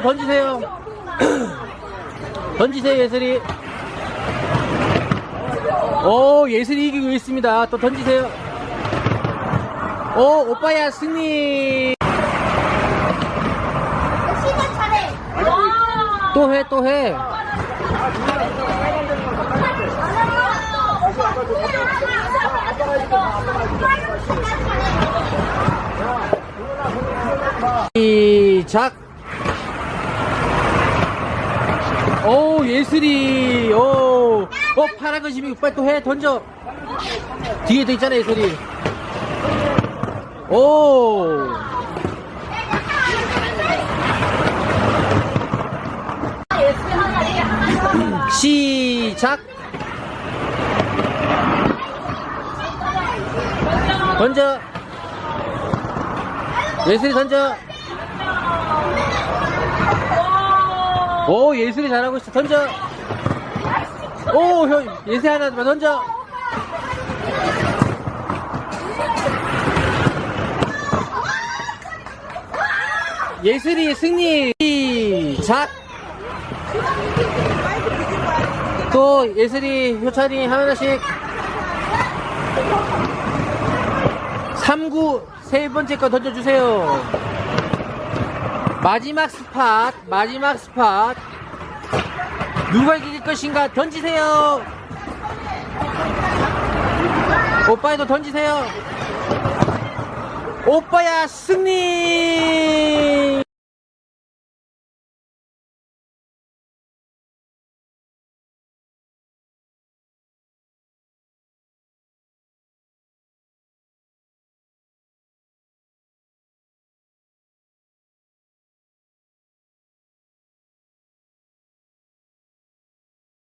던지세요. 던지세요, 예슬이. 오, 예슬이 이기고 있습니다. 또 던지세요. 오, 오빠야, 승리. 또 해, 또 해. 시작. 오, 예슬이. 오, 어, 파란 거 지금 빨리 또 해, 던져. 뒤에 도 있잖아, 예슬이. 오. 시작. 던져. 예슬이 던져. 오, 예슬이 잘하고 있어. 던져. 오, 형, 예슬이 하나 더 던져. 예슬이 승리. 시작. 또 예슬이, 효찬이 하나씩 3구 세 번째 거 던져주세요. 마지막 스팟, 마지막 스팟. 누가 이길 것인가 던지세요. 오빠에도 던지세요. 오빠야 승리!